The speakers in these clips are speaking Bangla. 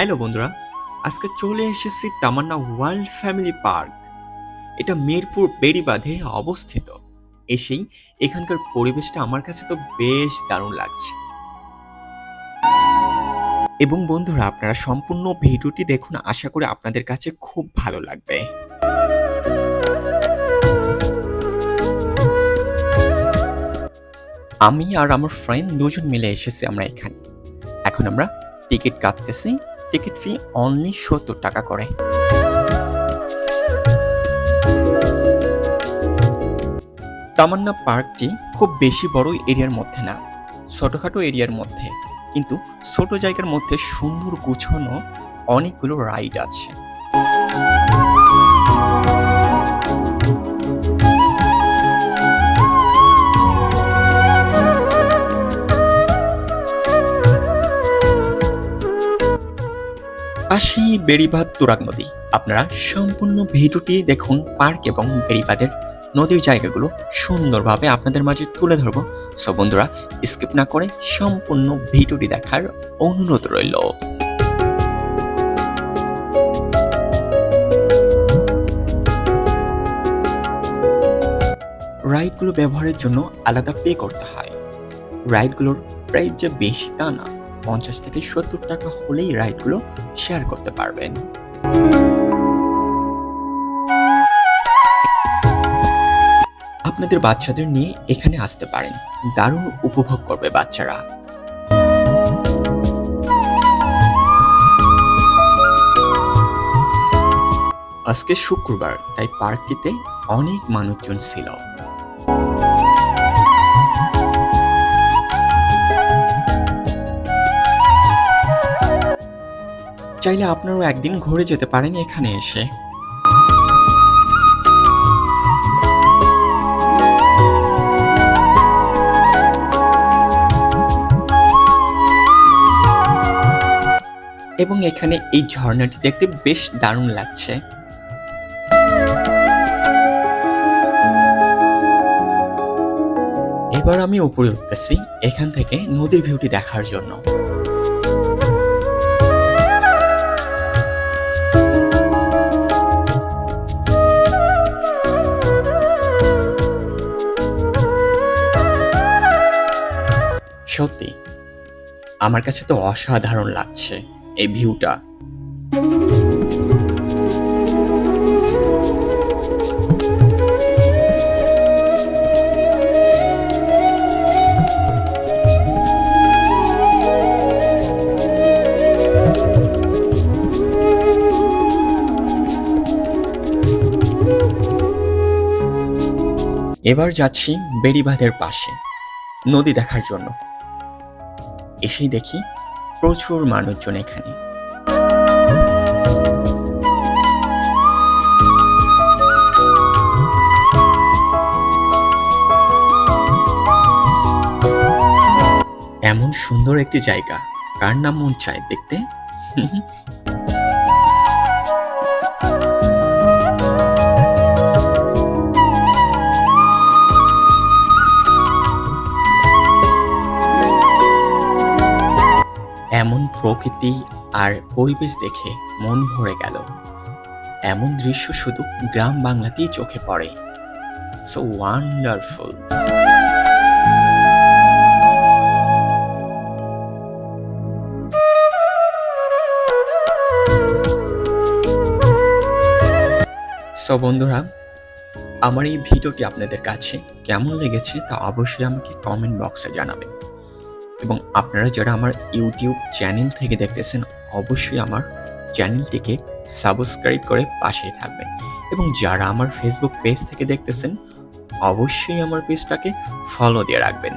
হ্যালো বন্ধুরা, আজকে চলে এসেছি তামান্না ওয়ার্ল্ড ফ্যামিলি পার্ক। এটা মিরপুর বেড়িবাঁধে অবস্থিত। এসেই এখানকার পরিবেশটা আমার কাছে তো বেশ দারুণ লাগছে। এবং বন্ধুরা, আপনারা সম্পূর্ণ ভিডিওটি দেখুন, আশা করি আপনাদের কাছে খুব ভালো লাগবে। আমি আর আমার ফ্রেন্ড দুজন মিলে এসেছি আমরা এখানে। এখন আমরা টিকিট কাটতেছি। টিকিট ফি অনলি সত্তর টাকা করে। তামান্না পার্কটি খুব বেশি বড় এরিয়ার মধ্যে না, ছোটোখাটো এরিয়ার মধ্যে। কিন্তু ছোট জায়গার মধ্যে সুন্দর গুছানো অনেকগুলো রাইড আছে। পাশেই বেড়িবাঁধ তুরাগ নদী। আপনারা সম্পূর্ণ ভিডিওটি দেখুন, পার্ক এবং বেড়িবাঁধের নদীর জায়গাগুলো সুন্দরভাবে আপনাদের মাঝে তুলে ধরব। সো বন্ধুরা, স্কিপ না করে সম্পূর্ণ ভিডিওটি দেখার অনুরোধ রইল। রাইডগুলো ব্যবহারের জন্য আলাদা পে করতে হয়। রাইডগুলোর প্রাইস যে বেশি তা না। পঞ্চাশ থেকে সত্তর টাকা হলেই রাইডগুলো শেয়ার করতে পারবেন। আপনাদের বাচ্চাদের নিয়ে এখানে আসতে পারেন। দারুণ উপভোগ করবে বাচ্চারা। আজকে শুক্রবার, তাই পার্কটিতে অনেক মানুষজন ছিল। চাইলে আপনারাও একদিন ঘুরে যেতে পারেন এখানে এসে। এবং এখানে এই ঝর্ণাটি দেখতে বেশ দারুণ লাগছে। এবার আমি উপরে উঠতেছি, এখান থেকে নদীর ভিউটি দেখার জন্য। আমার কাছে তো অসাধারণ লাগছে এই ভিউটা। এবার যাচ্ছি বেড়িবাঁধের পাশে নদী দেখার জন্য। এসেই দেখি প্রচুর মানুষজন এখানে। এমন সুন্দর একটি জায়গা। কার নাম মন চায় দেখতে? এমন প্রকৃতি আর পরিবেশ দেখে মন ভরে গেল। এমন দৃশ্য শুধু গ্রাম বাংলাতেই চোখে পড়ে। সো ওয়ান্ডারফুল সো বন্ধুরা, আমার এই ভিডিওটি আপনাদের কাছে কেমন লেগেছে তা অবশ্যই আমাকে কমেন্ট বক্সে জানাবেন। এবং আপনারা যারা আমার ইউটিউব চ্যানেল থেকে দেখতেছেন, অবশ্যই আমার চ্যানেলটিকে সাবস্ক্রাইব করে পাশেই থাকবেন। এবং যারা আমার ফেসবুক পেজ থেকে দেখতেছেন, অবশ্যই আমার পেজটাকে ফলো দিয়ে রাখবেন।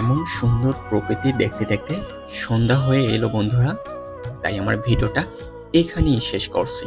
এমন সুন্দর প্রকৃতি দেখতে দেখতে সন্ধ্যা হয়ে এলো বন্ধুরা, তাই আমার ভিডিওটা এখানেই শেষ করছি।